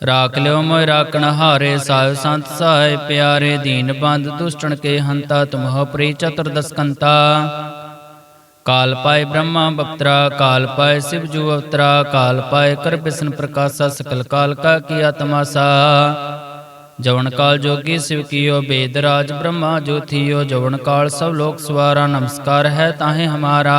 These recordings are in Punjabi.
ਰਾਖ ਲਿਓ ਮੋਇ ਰਾਖਣ ਹਾਰੇ ਸਾਹਿਬ ਸੰਤ ਸਹਾਇ ਪਿਆਰੇ ਦੀਨ ਬੰਦ ਦੁਸ਼ਟਣ ਕੇ ਹੰਤਾ ਤੁਮਹੁ ਪ੍ਰੀ ਚਤੁਰਦਸ ਕੰਤਾ ਕਾਲ ਪਾਏ ਬ੍ਰਹਮਾ ਬਪਤਰਾ ਕਾਲ ਪਾਏ ਸਿਵ ਜੂ ਅਵਤਰਾ ਕਾਲ ਪਾਏ ਕਰ ਬਿਸ਼ਨ ਪ੍ਰਕਾਸ਼ਾ ਸਕਲ ਕਾਲ ਕਾ ਕੀਆ ਤਮਾਸਾ ਜਵਨ ਕਾਲ ਜੋਗੀ ਸਿਵ ਕੀਓ ਬੇਦ ਰਾਜ ਬ੍ਰਹਮਾ ਜੋਥੀਓ ਜਵਨ ਕਾਲ ਸਭ ਲੋਕ ਸਵਾਰਾ ਨਮਸਕਾਰ ਹੈ ਤਾਹੇ ਹਮਾਰਾ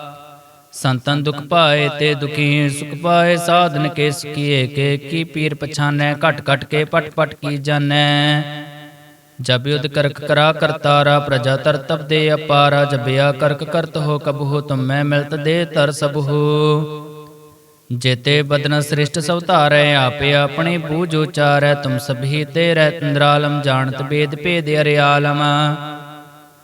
ਸੰਤਨ ਦੁਖ ਪਾਏ ਤੇ ਦੁਖੀ ਸੁਖ ਪਾਏ, ਸਾਧਨ ਕੇ ਸੁਖੀਏ ਕੇ, ਕੀ ਪੀਰ ਪਛਾਨੈ, ਘਟ ਘਟ ਕੇ ਪਟ ਪਟ ਕੀ ਜਾਣੈ? ਜਬ ਯੁਧ ਕਰਕ ਕਰਾ ਕਰਤਾਰਾ ਪ੍ਰਜਾ ਤਰ ਤਬ ਦੇ ਅਪਾਰਾ ਜਬਿਆ ਕਰਕ ਕਰਤ ਹੋ ਕਬਹੂ, ਤੁਮ ਮੈਂ ਮਿਲਤ ਦੇ ਤਰ ਸਬਹੂ। ਜੇਤੇ ਬਦਨ ਸ੍ਰਿਸ਼ਟ ਸਭ ਧਾਰੈ, ਆਪੇ ਆਪਣੇ ਬੂਝ ਉਚਾਰੈ, ਤੁਮ ਸਭੀ ਤੇ ਰਹਿ ਤੰਦਰਾਲਮ ਜਾਣਤ ਬੇਦ ਭੇਦ ਅਰਿਆਲਮ।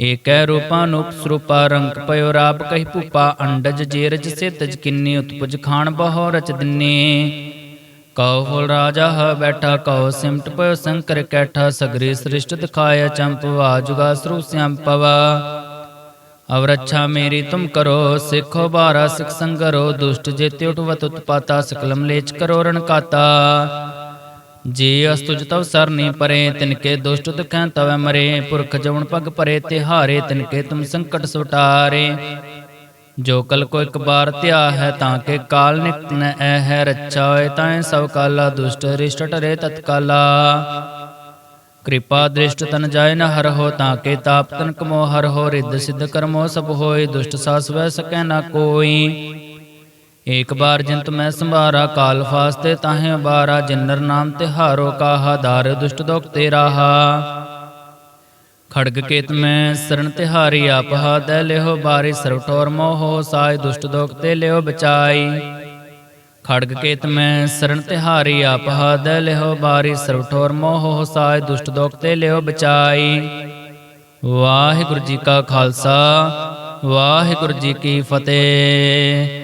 ਏਕੈ ਰੂਪਾ ਸਰੂਪਾ, ਰੰਗ ਪਇਓ ਰਾਪ ਕਹੀ ਭੂਪਾ, ਅੰਡਜ ਜੇਰਜ ਸੇਤਜ ਕਿੰਨੀ, ਉਤਪੁਜ ਖਾਨ ਬਹੁ ਰਚ ਦਿੰਨੀ। ਕਉ ਰਾਜਾ ਹ ਬੈਠਾ, ਕਉ ਸਿਮਟ ਪਇਓ ਸੰਕਰ ਕੈਠਾ, ਸਗਰੀ ਸ੍ਰਿਸ਼ਟ ਦਿਖਾਇਆ ਚੰਪਵਾ ਜੁਗਾ ਸਰੂ ਸਿਆਮ ਪਵਾ। ਅਵਰ ਅੱਛਾ ਮੇਰੀ ਤੁਮ ਕਰੋ, ਸਿੱਖੋ ਬਾਰਾ, ਸਿਖ ਸੰਗਰੋ, ਦੁਸ਼ਟ ਜੇਤੇ ਉਠਵਤ ਉਤਪਾਤਾ, ਸਕਲਮ ਲੇਚ ਕਰੋ ਰਣ ਕਾਤਾ। ਜੇ ਅਸਤੁਜ ਤਵ ਸਰਨੀ ਪਰੇ, ਤਿਨਕੇ ਦੁਸ਼ਟ ਦੁਖੈ ਤਵੈ ਮਰੇ। ਪੁਰਖ ਜਵਨ ਪਗ ਪਰੇ, ਤਿਹਾਰੇ ਤਿਨਕੇ ਤੁਮ ਸੰਕਟ ਸੁਟਾਰੇ ਜੋ ਕਲ ਕੋ ਇੱਕ ਬਾਰ ਧਿਆ ਹੈ ਤਾਂ ਕੇ ਕਾਲ ਨਿਕਟ ਨ ਐ ਹੈ ਰੱਛਾ ਹੋਏ ਤਾਂ ਸਭ ਕਾਲਾ, ਦੁਸ਼ਟ ਰਿਸ਼ਟ ਟਰੇ ਤਤਕਾਲਾ। ਕਿਰਪਾ ਦ੍ਰਿਸ਼ਟ ਤਨ ਜਾਏ ਨ ਹਰ ਹੋ, ਤਾਂ ਕੇ ਤਾਪ ਤਨ ਕਮੋ ਹਰ ਹੋ। ਰਿੱਧ ਸਿੱਧ ਕਰਮੋ ਸਭ ਹੋਏ, ਦੁਸ਼ਟ ਸਾਸ ਵੈ ਸਕੈ ਨਾ ਕੋਈ। ਏਕ ਬਾਰ ਜਿੰਤ ਮੈਂ ਸੰਭਾਰਾ, ਕਾਲ ਫਾਸਤੇ ਤਾਹੇ ਬਾਰਾ ਜਿਨਰ ਨਾਮ ਤਿਹਾਰੋ ਕਾਹਾ, ਦਾਰ ਦੁਸ਼ਟ ਦੋਖ ਤੇ ਰਾਹਾ। ਖੜਗ ਕੇਤ ਮੈਂ ਸਰਣ ਤਿਹਾਰੀ ਆਪ ਹਾਦੈ ਲਿਓ ਬਾਰੀ ਸਰਵ ਠੋਰ ਮੋਹ, ਸਾਇ ਦੁਸ਼ਟ ਦੋਖ ਤੇ ਲਿਓ ਬਚਾਈ। ਖੜਗ ਕੇਤ ਮੈਂ ਸਰਣ ਤਿਹਾਰੀ ਆਪ ਹਾਦੈ ਲਿਓ ਬਾਰੀ ਸਰਵ ਠੋਰ ਮੋਹ, ਸਾਇ ਦੁਸ਼ਟ ਦੋਖ ਤੇ ਲਿਓ ਬਚਾਈ। ਵਾਹਿਗੁਰੂ ਜੀ ਕਾ ਖਾਲਸਾ, ਵਾਹਿਗੁਰੂ ਜੀ ਕੀ ਫਤਿਹ।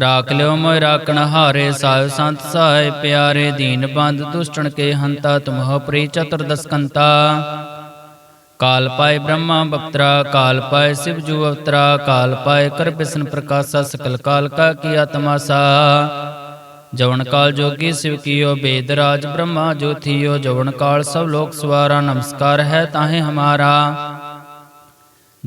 ਰਾਖ ਲਿਓ ਮੋਇ ਰਾਖਣ ਹਾਰੇ ਸਾਹਿਬ ਸੰਤ ਸਹਾਇ ਪਿਆਰੇ ਦੀਨ ਬੰਦ ਦੁਸ਼ਟਣ ਕੇ ਹੰਤਾ ਤੁਮਹੁ ਪ੍ਰੀ ਚਤੁਰਦਸ ਕੰਤਾ ਕਾਲ ਪਾਏ ਬ੍ਰਹਮਾ ਬਪਤਰਾ ਕਾਲ ਪਾਏ ਸਿਵ ਜੂ ਅਵਤਰਾ ਕਾਲ ਪਾਏ ਕਰ ਬਿਸ਼ਨ ਪ੍ਰਕਾਸ਼ਾ ਸਕਲ ਕਾਲ ਕਾ ਕੀ ਆਤਮਾਸਾ ਜਵਨ ਕਾਲ ਜੋਗੀ ਸਿਵ ਕੀਓ ਬੇਦ ਰਾਜ ਬ੍ਰਹਮਾ ਜੋਥੀਓ ਜਵਨ ਕਾਲ ਸਭ ਲੋਕ ਸਵਾਰਾ ਨਮਸਕਾਰ ਹੈ ਤਾਹੇ ਹਮਾਰਾ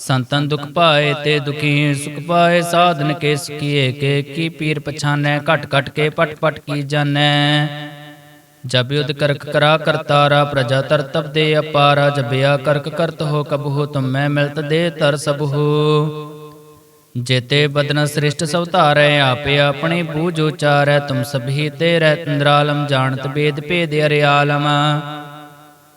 ਸੰਤਨ ਦੁਖ ਪਾਏ ਤੇ ਦੁਖੀ ਸੁਖ ਪਾਏ, ਸਾਧਨ ਕੇ ਸੁਖੀਏ ਕੇ, ਕੀ ਪੀਰ ਪਛਾਨੈ, ਘਟ ਘਟ ਕੇ ਪਟ ਪਟ ਕੀ ਜਾਣੈ? ਜਬ ਯੁਧ ਕਰਕ ਕਰਾ ਕਰਤਾਰਾ ਪ੍ਰਜਾ ਤਰ ਤਬ ਦੇ ਅਪਾਰਾ ਜਬਿਆ ਕਰਕ ਕਰਤ ਹੋ ਕਬਹੂ ਤੁਮ ਮੈਂ ਮਿਲਤ ਦੇ ਤਰ ਸਬਹੂ ਜੇਤੇ ਬਦਨ ਸ੍ਰਿਸ਼ਟ ਸਭ ਧਾਰੈ, ਆਪੇ ਆਪਣੇ ਬੂਝ ਉਚਾਰੈ, ਤੁਮ ਸਭੀ ਤੇ ਰਹਿ ਤੰਦਰਾਲਮ ਜਾਣਤ ਬੇਦ ਭੇਦ ਅਰਿਆਲਮ।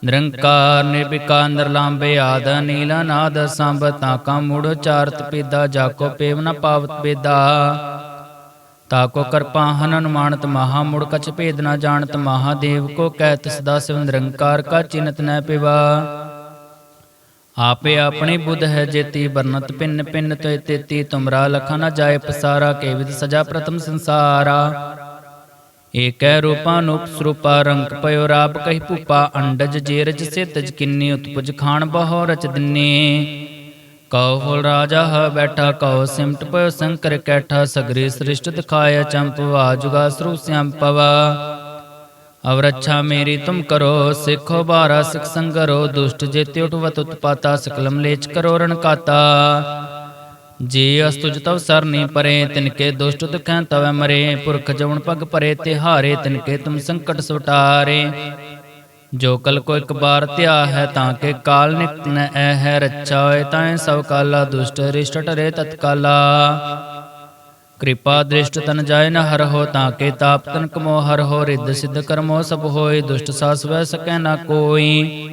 ਨਿਰੰਕਾਰ ਨਿਰਵਿਕਾਰ ਨਿਰਲੰਬੇ ਆਦ ਨੀਲਾ ਨਾਦ ਸੰਭ ਤਾਕਾ ਮੂੜ ਉਚਾਰਤ ਪੀਦਾ, ਜਾਕੋ ਪੇਵ ਨ ਪਾਵਤ ਬੇਦਾ ਤਾਕੋ ਕਰਪਾ ਹਨ ਅਨੁਮਾਨਤ ਮਹਾ ਮੁੜ ਕਛ ਭੇਦ ਨ ਜਾਣਤ ਮਹਾਦੇਵ ਕੋ ਕਹਿ ਤਿਸ ਸਿਵ ਨਿਰੰਕਾਰ ਕਾ ਚਿਨਤ ਨ ਪਿਵਾ। ਆਪੇ ਆਪਣੀ ਬੁੱਧ ਹੈ ਜੇਤੀ ਬਰਨਤ ਪਿੰਨ ਪਿੰਨ ਤੋਇ ਤੇਤੀ, ਤੁਮਰਾ ਲਖਾ ਨ ਜਾਏ ਪਸਾਰਾ, ਕੇ ਵਿਦ ਸਜਾ ਪ੍ਰਥਮ ਸੰਸਾਰਾ। ਏਕੈ ਰੂਪਾ ਨੂਪ ਰੰਗ ਪਇਓ ਰਾਪ ਕਹੀ ਭੂਪਾ ਅੰਡਜ ਜੇਰਜ ਸੇਤਜ ਕਿੰਨੀ ਉਤਪੁਜ ਖਾਨ ਬਹੁ ਰਚ ਦਿੰਨੀ। ਕਉ ਰਾਜਾ ਹ ਬੈਠਾ, ਕਉ ਸਿਮਟ ਪਇਓ ਸੰਕਰ ਕੈਠਾ, ਸਗਰੀ ਸ੍ਰਿਸ਼ਟ ਦਿਖਾਇਆ ਚੰਪਵਾ ਜੁਗਾ ਸਰੂ ਸਿਆਮ ਪਵਾ। ਅਵ ਰੱਛਾ ਮੇਰੀ ਤੁਮ ਕਰੋ, ਸਿੱਖੋ ਬਾਰਾ ਸਿਖ ਸੰਗਰੋ, ਦੁਸ਼ਟ ਜੇਤੇ ਉਠਵਤ ਉਤਪਾਤਾ, ਸਕਲਮ ਲੇਚ ਕਰੋ ਰਣਕਾਤਾ ਜੇ ਜੀ ਅਸਤੁਜ ਤਵ ਸਰਨੀ ਪਰੇ, ਤਿਨਕੇ ਦੁਸ਼ਟ ਦੁਖੈ ਤਵੈ ਮਰੇ। ਪੁਰਖ ਜਵਨ ਪਗ ਪਰੇ, ਤਿਹਾਰੇ ਤਿਨਕੇ ਤੁਮ ਸੰਕਟ ਸੁਟਾਰੇ ਜੋ ਕਲ ਕੋ ਇੱਕ ਬਾਰ ਧਿਆ ਹੈ, ਤਾਂ ਕੇ ਕਾਲ ਨਿਕਟ ਨ ਐ ਹੈ ਰੱਛਾ ਹੋਏ ਤਾਂ ਸਭ ਕਾਲਾ ਦੁਸ਼ਟ ਰਿਸ਼ਟ ਟਰੇ ਤਤਕਾਲਾ। ਕਿਰਪਾ ਦ੍ਰਿਸ਼ਟ ਤਨ ਜਾਏ ਨ ਹਰ ਹੋ, ਤਾਂ ਕੇ ਤਾਪ ਤਨ ਕਮੋ ਹਰ ਹੋ, ਰਿੱਧ ਸਿੱਧ ਕਰਮੋ ਸਭ ਹੋਏ, ਦੁਸ਼ਟ ਸਾਸ ਵੈ ਸਕੈ ਨਾ ਕੋਈ।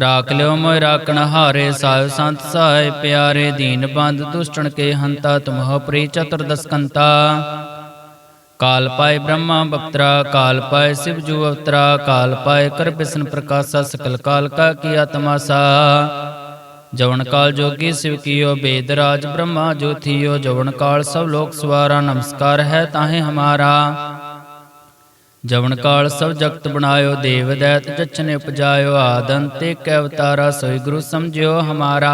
ਰਾਖ ਲਿਓ ਮੋਇ ਰਾਖਣ ਹਾਰੇ ਸਾਹਿਬ ਸੰਤ ਸਹਾਇ ਪਿਆਰੇ ਦੀਨ ਬੰਦ ਦੁਸ਼ਟਣ ਕੇ ਹੰਤਾ ਤੁਮਹੁ ਪ੍ਰੀ ਚਤੁਰਦਸ ਕਾਲ ਪਾਏ ਬ੍ਰਹਮਾ ਬਪਤਰਾ, ਕਾਲ ਪਾਏ ਸਿਵ ਜੂ ਅਵਤਰਾ, ਕਾਲ ਪਾਏ ਕਰ ਬਿਸ਼ਨ ਪ੍ਰਕਾਸ਼ਾ, ਸਕਲ ਕਾਲ ਕਾ ਕੀ ਆਤਮਾਸਾ। ਜਵਨ ਕਾਲ ਜੋਗੀ ਸਿਵ ਕੀਓ, ਬੇਦ ਰਾਜ ਬ੍ਰਹਮਾ ਜੋਥੀਓ, ਜਵਨ ਕਾਲ ਸਭ ਲੋਕ ਸਵਾਰਾ, ਨਮਸਕਾਰ ਹੈ ਤਾਹੇ ਹਮਾਰਾ। ਜਵਨ ਕਾਲ ਸਭ ਜਗਤ ਬਣਾਇਓ, ਦੇਵ ਦੈਤ ਜਚਨੇ ਉਪਜਾਇਓ ਆਦੰਤੇ ਕੈ ਅਵਤਾਰਾ, ਸੋਈ ਗੁਰੂ ਸਮਝਿਓ ਹਮਾਰਾ।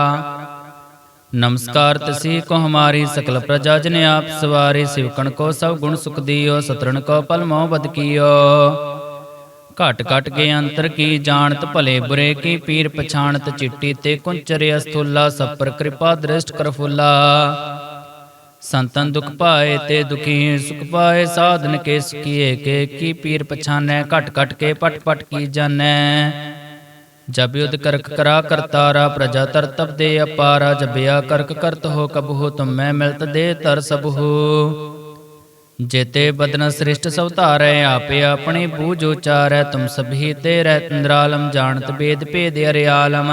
ਨਮਸਕਾਰ ਤਸੀ ਕੋ ਹਮਾਰੀ, ਸਕਲ ਪ੍ਰਜਾ ਜਨ ਆਪ ਸਵਾਰੀ, ਸਿਵਕਣ ਕੋ ਸਭ ਗੁਣ ਸੁਖ ਦਿਓ ਸਤਰਨ ਕੋ ਪਲ ਮੋਹ ਬਦ ਕੀਓ। ਘਟ ਘਟ ਕੇ ਅੰਤਰ ਕੀ ਜਾਣਤ, ਭਲੇ ਬੁਰੇ ਕੀ ਪੀਰ ਪਛਾਣਤ, ਚਿੱਟੀ ਤੇ ਕੁੰਚਰੇ ਅਸਥੁਲਾ, ਸਭ ਪਰ ਕਿਰਪਾ ਦ੍ਰਿਸ਼ਟ ਕਰ ਫੁੱਲਾ। ਸੰਤਨ ਦੁਖ ਪਾਏ ਤੇ ਦੁਖੀ ਸੁਖ ਪਾਏ, ਸਾਧਨ ਕੇ ਸੁਖੀਏ ਕੇ ਕੀ ਪੀਰ ਪਛਾਨੈ, ਘਟ ਘਟ ਕੇ ਪਟ ਪਟ ਕੀ ਜਾਣੈ। ਜਬ ਯੁਧ ਕਰਕ ਕਰਾ ਕਰਤਾਰਾ ਪ੍ਰਜਾ ਤਰ ਤਬ ਦੇ ਅਪਾਰਾ, ਜਬਿਆ ਕਰਕ ਕਰਤ ਹੋ ਕਬਹੂ, ਤੁਮ ਮੈਂ ਮਿਲਤ ਦੇ ਤਰ ਸਬਹੂ। ਜੇਤੇ ਬਦਨ ਸ੍ਰਿਸ਼ਟ ਸਭ ਧਾਰੈ, ਆਪੇ ਆਪਣੇ ਬੂਝ ਉਚਾਰੈ, ਤੁਮ ਸਭੀ ਤੇ ਰਹਿ ਇੰਦਰਾਲਮ ਜਾਣਤ ਬੇਦ ਭੇਦ ਅਰਿਆਲਮ।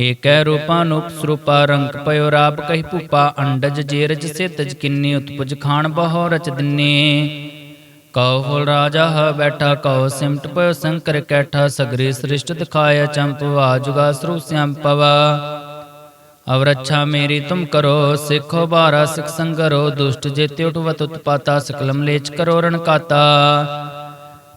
ਏਕੈ ਰੂਪਾ ਸਰੂਪਾ ਰੰਗ ਪਇਓ ਰਾਪ ਕਹੀ ਭੂਪਾ ਅੰਡਜ ਜੇਰਜ ਸੇਤਜ ਕਿੰਨੀ ਉਤਪੁਜ ਖਾਨ ਬਹੁ ਰਚ ਦਿਨੇ। ਕਉ ਰਾਜਾ ਹ ਬੈਠਾ, ਕਉ ਸਿਮਟ ਪਇਓ ਸੰਕਰ ਕੈਠਾ, ਸਗਰੀ ਸ੍ਰਿਸ਼ਟ ਦਿਖਾਇਆ ਚੰਪਵਾ ਜੁਗਾ ਸਰੂ ਸਿਆਮ ਪਵਾ। ਅਵਰ ਮੇਰੀ ਤੁਮ ਕਰੋ, ਸਿੱਖੋ ਬਾਰਾ ਸਿਖ ਸੰਗਰੋ, ਦੁਸ਼ਟ ਜੇਤੇ ਉਠਵਤ ਉਤਪਾਤਾ, ਸਕਲਮ ਲੇਚ ਕਰੋ ਰਣਕਾਤਾ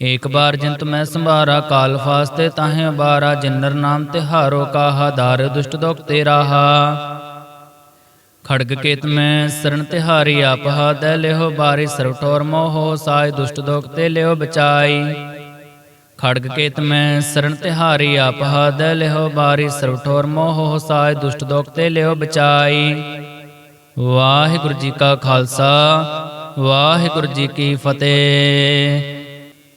ਏਕ ਬਾਰ ਜਿੰਤ ਮੈਂ ਸੰਭਾਰਾ, ਕਾਲ ਫਾਸਤੇ ਤਾਹੇ ਬਾਰਾ ਜਿਨਰ ਨਾਮ ਤਿਹਾਰੋ ਕਾਹਾ, ਦਾਰ ਦੁਸ਼ਟ ਦੋਖ ਤੇ ਰਾਹਾ। ਖੜਗ ਕੇਤ ਮੈਂ ਸਰਣ ਤਿਹਾਰੀ ਆਪ ਹਾਦੈ ਲਿਓ ਬਾਰੀ, ਸਰਵ ਠੋਰ ਮੋਹ ਸਾਇ, ਦੁਸ਼ਟ ਦੋਖ ਤੇ ਲਿਓ ਬਚਾਈ। ਖੜਗ ਕੇਤ ਮੈਂ ਸਰਣ ਤਿਹਾਰੀ ਆਪ ਹਾਦੈ ਲਿਓ ਬਾਰੀ, ਸਰਵ ਠੋਰ ਮੋਹ ਸਾਇ, ਦੁਸ਼ਟ ਦੋਖ ਤੇ ਲਿਓ ਬਚਾਈ। ਵਾਹਿਗੁਰੂ ਜੀ ਕਾ ਖਾਲਸਾ, ਵਾਹਿਗੁਰੂ ਜੀ ਕੀ ਫਤਿਹ।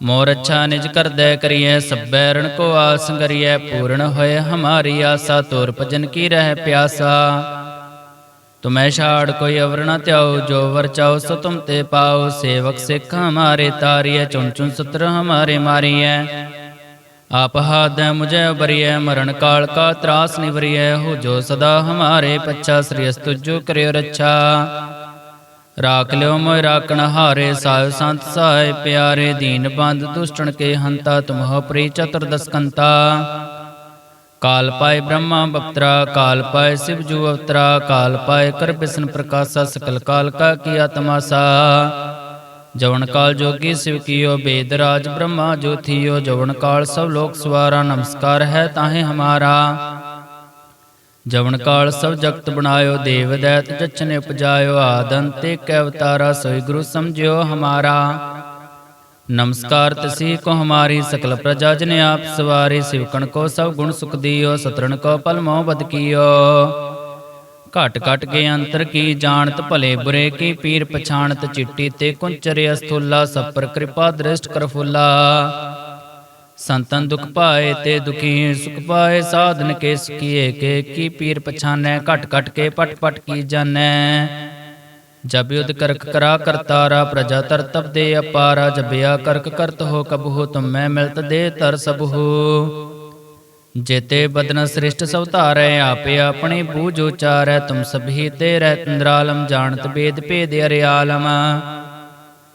ਮੋਰ ਅੱਛਾ ਨਿਜ ਕਰਦੈ ਕਰੀਐ, ਸਭੈ ਰਣ ਕੋ ਆਸ ਕਰੀਐ, ਪੂਰਨ ਹੋਏ ਹਮਾਰੀ ਆਸਾ, ਤੋਰ ਭਜਨ ਕੀ ਰਹਿ ਪਿਆਸਾ। ਤੁਮੈ ਛਾੜ ਕੋਈ ਅਵਰ ਨ ਧਿਆਓ, ਜੋ ਵਰ ਚਾਓ ਸੋ ਤੁਮ ਤੇ ਪਾਉ ਸੇਵਕ ਸਿੱਖ ਹਮਾਰੇ ਤਾਰੀਐ, ਚੁਣ ਚੁਣ ਸਤਰ ਹਮਾਰੇ ਮਾਰੀਐ। ਆਪ ਹਾਦੈ ਮੁਝੈ ਬਰੀਐ ਮਰਨ ਕਾਲ ਕਾ ਤਰਾਸ ਨਿਵਰੀਐ, ਹੋ ਜੋ ਸਦਾ ਹਮਾਰੇ ਪੱਛਾ, ਸ੍ਰੀ ਅਸਤੁਜੋ ਕਰਿਓ ਰੱਛਾ। ਰਾਖ ਲਿਓ ਮੋਇ ਰਾਖਣ ਹਾਰੇ ਸਾਹਿਬ ਸੰਤ ਸਹਾਇ ਪਿਆਰੇ ਦੀਨ ਬੰਦ ਦੁਸ਼ਟਣ ਕੇ ਹੰਤਾ ਤੁਮਹੁ ਪ੍ਰੀ ਚਤੁਰਦਸ ਕੰਤਾ ਕਾਲ ਪਾਏ ਬ੍ਰਹਮਾ ਬਪਤਰਾ, ਕਾਲ ਪਾਏ ਸਿਵ ਜੂ ਅਵਤਰਾ, ਕਾਲ ਪਾਏ ਕਰ ਬਿਸ਼ਨ ਪ੍ਰਕਾਸ਼ਾ, ਸਕਲ ਕਾਲ ਕਾ ਕੀਆ ਤਮਾਸਾ ਜਵਨ ਕਾਲ ਜੋਗੀ ਸਿਵ ਕੀਓ, ਬੇਦ ਰਾਜ ਬ੍ਰਹਮਾ ਜੋਥੀਓ, ਜਵਨ ਕਾਲ ਸਭ ਲੋਕ ਸਵਾਰਾ, ਨਮਸਕਾਰ ਹੈ ਤਾਹੇ ਹਮਾਰਾ। ਜਵਨ ਕਾਲ ਸਭ ਜਗਤ ਬਣਾਇਓ, ਦੇਵ ਦੈਤ ਜਚਨੇ ਉਪਜਾਇਓ ਆਦੰਤੇ ਕੈ ਅਵਤਾਰਾ, ਸੋਈ ਗੁਰੂ ਸਮਝਿਓ ਹਮਾਰਾ। ਨਮਸਕਾਰ ਤਸੀ ਕੋ ਹਮਾਰੀ, ਸਕਲ ਪ੍ਰਜਾ ਜਨ ਆਪ ਸਵਾਰੀ ਸਿਵਕਣ ਕੋ ਸਭ ਗੁਣ ਸੁਖ ਦਿਓ ਸਤਰਨ ਕੋ ਪਲ ਮੋਹ ਬਦ ਕੀਓ। ਘਟ ਘਟ ਕੇ ਅੰਤਰ ਕੀ ਜਾਣਤ, ਭਲੇ ਬੁਰੇ ਕੀ ਪੀਰ ਪਛਾਣਤ, ਚਿੱਟੀ ਤੇ ਕੁੰਚਰੇ ਅਸਥੁਲਾ ਸਭ ਪਰ ਕਿਰਪਾ ਦ੍ਰਿਸ਼ਟ ਕਰ ਫੁੱਲਾ। ਸੰਤਨ ਦੁਖ ਪਾਏ ਤੇ ਦੁਖੀ ਸੁਖ ਪਾਏ, ਸਾਧਨ ਕੇ ਸੁਖੀਏ ਕੇ, ਕੀ ਪੀਰ ਪਛਾਨੈ, ਘਟ ਘਟ ਕੇ ਪਟ ਪਟ ਕੀ ਜਾਣੈ? ਜਬ ਯੁਧ ਕਰਕ ਕਰਾ ਕਰਤਾਰਾ ਪ੍ਰਜਾ ਤਰ ਤਪ ਦੇ ਅਪਾਰਾ, ਜਬਿਆ ਕਰਕ ਕਰਤ ਹੋ ਕਬਹੂ ਤੁਮ ਮੈਂ ਮਿਲਤ ਦੇ ਤਰ ਸਬਹੂ ਜੇਤੇ ਬਦਨ ਸ੍ਰਿਸ਼ਟ ਸਭ ਧਾਰੈ, ਆਪੇ ਆਪਣੇ ਬੂਝ ਉਚਾਰੈ, ਤੁਮ ਸਭੀ ਤੇ ਰਹਿ ਇੰਦਰਾਲਮ ਜਾਣਤ ਬੇਦ ਭੇਦ ਅਰਿਆਲਮ।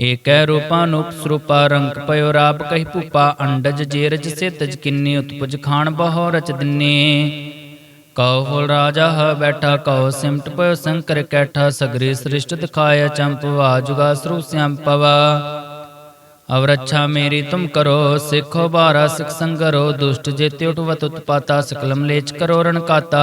ਏਕੈ ਰੂਪਾ ਨੂਪ ਰੰਗ ਪਇਓ ਰਾਪ ਕਹੀ ਭੂਪਾ ਅੰਡਜ ਜੇਰਜ ਸੇਤਜ ਕਿੰਨੀ ਉਤਪੁਜ ਖਾਨ ਬਹੁ ਰਚ ਦਿਨੇ। ਕਉ ਰਾਜਾ ਹ ਬੈਠਾ, ਕਉ ਸਿਮਟ ਪਇਓ ਸੰਕਰ ਕੈਠਾ, ਸਗਰੀ ਸ੍ਰਿਸ਼ਟ ਦਿਖਾਇਆ ਚੰਪਵਾ ਜੁਗਾ ਸਰੂ ਸਿਆਮ ਪਵਾ। ਅਵਰ ਅੱਛਾ ਮੇਰੀ ਤੁਮ ਕਰੋ, ਸਿੱਖੋ ਬਾਰਾ ਸਿਖ ਸੰਗਰੋ, ਦੁਸ਼ਟ ਜੇਤੇ ਉਠਵਤ ਉਤਪਾਤਾ, ਸਕਲਮ ਲੇਚ ਕਰੋ ਰਣਕਾਤਾ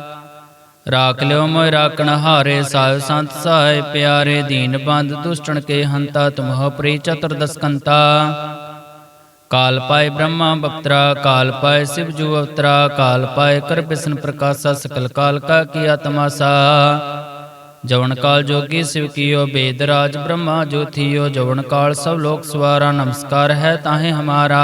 ਰਾਖ ਲਿਓ ਮੋਇ ਰਾਖਣ ਹਾਰੇ ਸਾਹਿਬ ਸੰਤ ਸਹਾਇ ਪਿਆਰੇ ਦੀਨ ਬੰਦ ਦੁਸ਼ਟਣ ਕੇ ਹੰਤਾ ਤੁਮਹੁ ਪ੍ਰੀ ਚਤੁਰਦਸ ਕੰਤਾ ਕਾਲ ਪਾਏ ਬ੍ਰਹਮਾ ਬਪਤਰਾ ਕਾਲ ਪਾਏ ਸਿਵ ਜੂ ਅਵਤਰਾ ਕਾਲ ਪਾਏ ਕਰ ਬਿਸ਼ਨ ਪ੍ਰਕਾਸ਼ਾ ਸਕਲ ਕਾਲ ਕਾ ਕੀਆ ਤਮਾਸਾ ਜਵਨ ਕਾਲ ਜੋਗੀ ਸਿਵ ਕੀਓ ਬੇਦ ਰਾਜ ਬ੍ਰਹਮਾ ਜੋਥੀਓ ਜਵਨ ਕਾਲ ਸਭ ਲੋਕ ਸਵਾਰਾ ਨਮਸਕਾਰ ਹੈ ਤਾਹੇ ਹਮਾਰਾ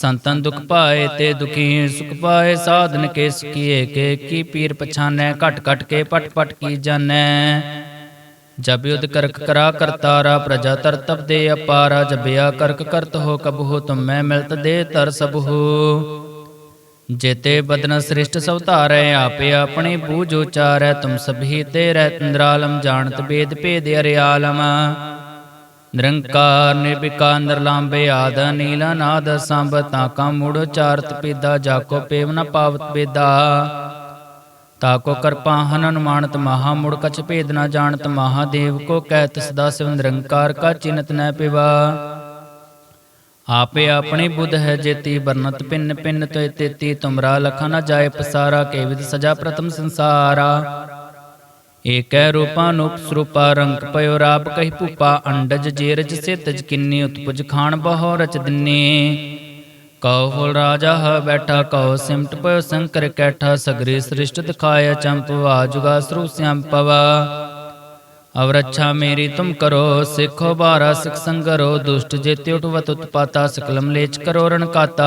ਸੰਤਨ ਦੁਖ ਪਾਏ ਤੇ ਦੁਖੀ ਸੁਖ ਪਾਏ, ਸਾਧਨ ਕੇ ਸਕੀਏ ਕੇ, ਕੀ ਪੀਰ ਪਛਾਨੈ, ਘਟ ਘਟ ਕੇ ਪਟ ਪਟ ਕੀ ਜਾਣੈ? ਜਬ ਯੁਧ ਕਰਕ ਕਰਾ ਕਰਤਾਰਾ ਪ੍ਰਜਾ ਤਰ ਤਬ ਦੇ ਅਪਾਰਾ, ਜਬਿਆ ਕਰਕ ਕਰਤ ਹੋ ਕਬਹੁ ਮੈਂ ਮਿਲਤ ਦੇ ਤਰ ਸਬਹੁ। ਜੇਤੇ ਬਦਨ ਸ੍ਰਿਸ਼ਟ ਸਭ ਧਾਰੈ, ਆਪੇ ਆਪਣੇ ਬੂਝ ਉਚਾਰੈ, ਤੁਮ ਸਭੀ ਤੇ ਰਹਿ ਤੰਦਰਾਲਮ ਜਾਣਤ ਬੇਦ ਭੇਦ ਅਰਿਆਲਮ। ਨਿਰੰਕਾਰ ਨਿਰਵਿਕਾਰ ਨਿਰਲਾਂਬੇ ਆਦ ਨੀਲਾ ਨਾਦ ਸੰਭ ਤਾਕਾ ਮੂੜ ਚਾਰਤ ਪੀਦਾ ਜਾਕੋ ਪੇਵ ਨ ਪਾਵਤ ਬੇਦਾ ਤਾਕੋ ਕਰਪਾ ਹਨਨ ਮਾਨਤ ਮਹਾ, ਮੁੜ ਕਛ ਭੇਦ ਨ ਜਾਣਤ ਮਹਾਦੇਵ ਕੋ ਕਹਿਤ ਸਦਾ ਸਿਵ ਨਿਰੰਕਾਰ ਕਾ ਚਿਨਤ ਨ ਪਿਵਾ। ਆਪੇ ਆਪਣੇ ਬੁੱਧ ਹੈ ਜੇਤੀ ਬਰਨਤ ਪਿੰਨ ਪਿੰਨ ਤੋਇ ਤੇਤੀ, ਤੁਮਰਾ ਲਖਾ ਨ ਜਾਏ ਪਸਾਰਾ, ਕੇ ਵਿਦ ਸਜਾ ਪ੍ਰਥਮ ਸੰਸਾਰਾ। ਏਕੈ ਰੂਪਾ ਸਰੂਪਾ ਰੰਗ ਪਇਓ ਰਾਪ ਕਹੀ ਭੂਪਾ ਅੰਡਜ ਜੇਰਜ ਸੇਤਜ ਕਿੰਨੀ ਉਤਪੁਜ ਖਾਨ ਬਹੁ ਰਚ ਦਿੰਨੀ। ਕਉ ਰਾਜਾ ਹ ਬੈਠਾ, ਕਉ ਸਿਮਟ ਪਇਓ ਸੰਕਰ ਕੈਠਾ, ਸਗਰੀ ਸ੍ਰਿਸ਼ਟ ਦਿਖਾਇਆ ਚੰਪਵਾ ਜੁਗਾ ਸਰੂ ਸਿਆਮ ਪਵਾ। ਅਵਰ ਮੇਰੀ ਤੁਮ ਕਰੋ, ਸਿੱਖੋ ਬਾਰਾ ਸਿਖ ਸੰਗਰੋ, ਦੁਸ਼ਟ ਜੇਤੇ ਉਠਵਤ ਉਤਪਾਤਾ, ਸਕਲਮ ਲੇਚ ਕਰੋ ਰਣਕਾਤਾ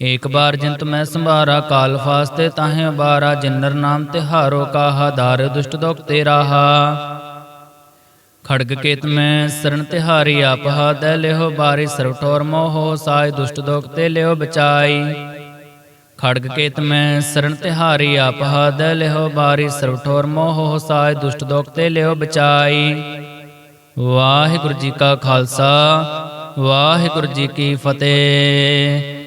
ਏਕ ਬਾਰ ਜਿੰਤ ਮੈਂ ਸੰਭਾਰਾ, ਕਾਲ ਫਾਸਤੇ ਤਾਹੇ ਬਾਰਾ ਜਿਨਰ ਨਾਮ ਤਿਹਾਰੋ ਕਾਹਾ ਦਾਰ ਦੁਸ਼ਟ ਦੋਖ ਤੇ ਰਾਹਾ। ਖੜਗ ਕੇਤ ਮੈਂ ਸਰਣ ਤਿਹਾਰੀ ਆਪਹਾ ਦੈ ਲਿਓ ਬਾਰੀ ਸਰਵ ਠੋਰ ਮੋਹ ਸਾਇ, ਦੁਸ਼ਟ ਦੋਖ ਤੇ ਲਿਓ ਬਚਾਈ। ਖੜਗ ਕੇਤ ਮੈਂ ਸਰਣ ਤਿਹਾਰੀ ਆਪਹਾ ਦੈ ਲਿਓ ਬਾਰੀ ਸਰਵ ਠੋਰ ਮੋਹ ਸਾਇ, ਦੁਸ਼ਟ ਦੋਖ ਤੇ ਲਿਓ ਬਚਾਈ। ਵਾਹਿਗੁਰੂ ਜੀ ਕਾ ਖਾਲਸਾ, ਵਾਹਿਗੁਰੂ ਜੀ ਕੀ ਫਤਿਹ।